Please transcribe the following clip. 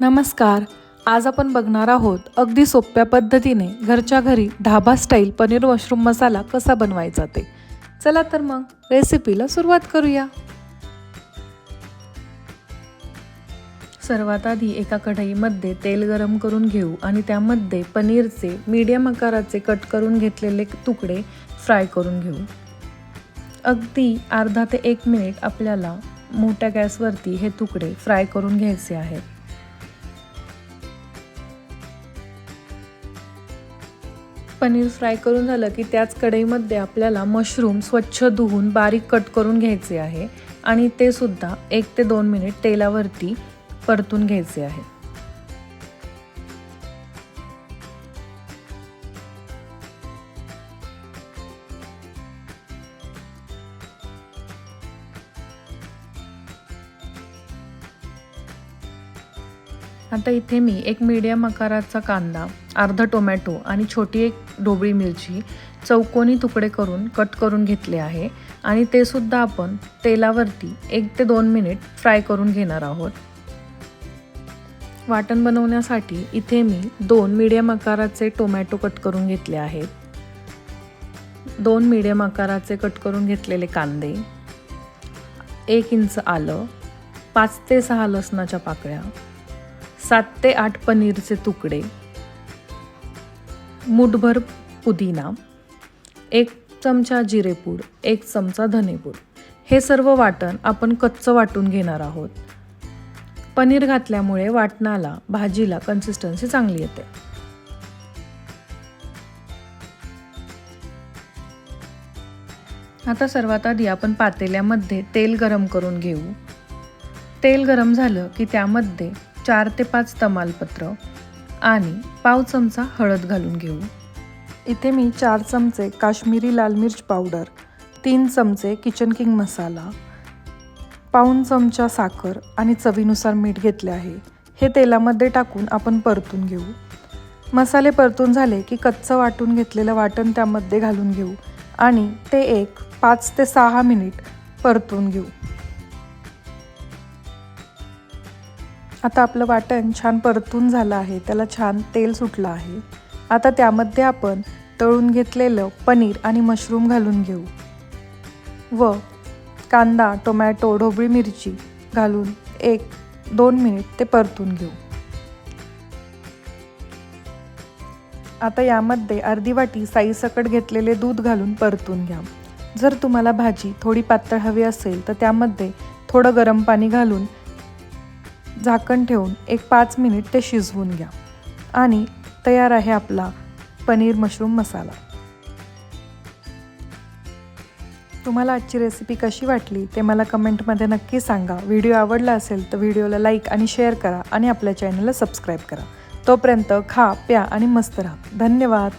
नमस्कार. आज आपण बघणार आहोत अगदी सोप्या पद्धतीने घरच्या घरी ढाबा स्टाईल पनीर मशरूम मसाला कसा बनवायचा ते. चला तर मग रेसिपीला सुरुवात करूया. सर्वात आधी एका कढईमध्ये तेल गरम करून घेऊ आणि त्यामध्ये पनीरचे मीडियम आकाराचे कट करून घेतलेले तुकडे फ्राय करून घेऊ. अगदी अर्धा ते एक मिनिट आपल्याला मोठ्या गॅसवरती हे तुकडे फ्राय करून घ्यायचे आहेत. पनीर फ्राय करून झालं की त्याच कढईमध्ये आपल्याला मशरूम स्वच्छ धुवून बारीक कट करून घ्यायचे आहे आणि ते सुद्धा एक ते दोन मिनिट तेलावरती परतून घ्यायचे आहे. आता इथे मी एक मीडियम आकाराचा कांदा अर्धा टोमॅटो आणि छोटी एक ढोबळी मिरची चौकोनी तुकडे करून कट करून घेतले आहे आणि ते सुद्धा आपण तेलावरती एक ते दोन मिनिट फ्राय करून घेणार आहोत. वाटण बनवण्यासाठी इथे मी दोन मीडियम आकाराचे टोमॅटो कट करून घेतले आहेत. दोन मीडियम आकाराचे कट करून घेतलेले कांदे एक इंच आलं पाच ते सहा लसणाच्या पाकळ्या सात ते आठ पनीरचे तुकडे. मुठभर पुदिना एक चमचा जिरेपूड एक चमचा धनेपूड हे सर्व वाटण आपण कच्चं वाटून घेणार आहोत. पनीर घातल्यामुळे वाटणाला भाजीला कन्सिस्टन्सी चांगली येते. आता सर्वात आधी आपण पातेल्यामध्ये तेल गरम करून घेऊ. तेल गरम झालं की त्यामध्ये चार ते पाच तमालपत्र आणि पाव चमचा हळद घालून घेऊ. इथे मी चार चमचे काश्मीरी लाल मिर्च पावडर तीन चमचे किचन किंग मसाला पाऊन चमचा साखर आणि चवीनुसार मीठ घेतले आहे. हे तेलामध्ये टाकून आपण परतून घेऊ. मसाले परतून झाले की कच्चं वाटून घेतलेलं वाटण त्यामध्ये घालून घेऊ आणि ते एक पाच ते सहा मिनिट परतून घेऊ. आता आपलं वाटण छान परतून झालं आहे. त्याला छान तेल सुटलं आहे. आता त्यामध्ये आपण तळून घेतलेलं पनीर आणि मशरूम घालून घेऊ. व कांदा टोमॅटो ढोबळी मिरची घालून एक दोन मिनिट ते परतून घेऊ. आता यामध्ये अर्धी वाटी साईसकट घेतलेले दूध घालून परतून घ्या. जर तुम्हाला भाजी थोडी पातळ हवी असेल तर त्यामध्ये थोडं गरम पाणी घालून झाकण ठेवून एक पाच मिनिट ते शिजवून घ्या. आणि तयार आहे आपला पनीर मशरूम मसाला. तुम्हाला आजची रेसिपी कशी वाटली ते मला कमेंटमध्ये नक्की सांगा. व्हिडिओ आवडला असेल तर व्हिडिओला लाईक आणि शेअर करा आणि आपल्या चॅनलला सबस्क्राईब करा. तोपर्यंत खा प्या आणि मस्त राहा. धन्यवाद.